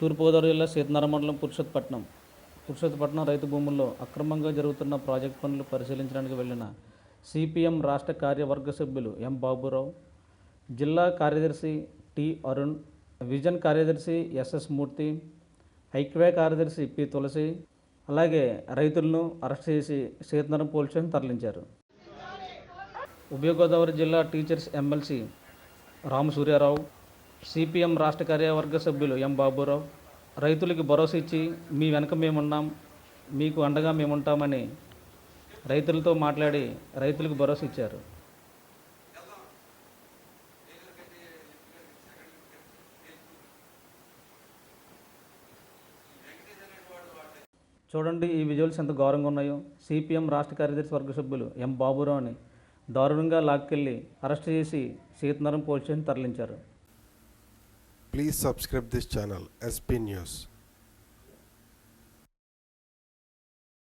తూర్పుగోదావరి జిల్లా సీతనారాయణ మండలం పురుషోత్పట్నం. పురుషోత్పట్నం రైతు భూముల్లో అక్రమంగా జరుగుతున్న ప్రాజెక్ట్ పనులు పరిశీలించడానికి వెళ్ళిన సిపిఎం రాష్ట్ర కార్యవర్గ సభ్యులు ఎం బాబురావు జిల్లా కార్యదర్శి టి అరుణ్ విజన్ కార్యదర్శి ఎస్ఎస్ మూర్తి హైక్వే కార్యదర్శి పి తులసి అలాగే రైతులను అరెస్ట్ చేసి సీతనారాయణ పోలీస్ స్టేషన్ తరలించారు. ఉభయ గోదావరి జిల్లా టీచర్స్ ఎమ్మెల్సీ రామసూర్యారావు సిపిఎం రాష్ట్ర కార్యవర్గ సభ్యులు ఎం బాబురావు. రైతులకి భరోసా ఇచ్చి మీ వెనక మేమున్నాం మీకు అండగా మేముంటామని రైతులతో మాట్లాడి రైతులకు భరోసా ఇచ్చారు. చూడండి ఈ విజువల్స్ ఎంత ఘోరంగా ఉన్నాయో. సిపిఎం రాష్ట్ర కార్యదర్శి వర్గ సభ్యులు ఎం బాబురావు అని. దారుణంగా లాక్కెళ్ళి అరెస్ట్ చేసి సీతనరం పోలీసులను తరలించారు. Please subscribe this channel SP news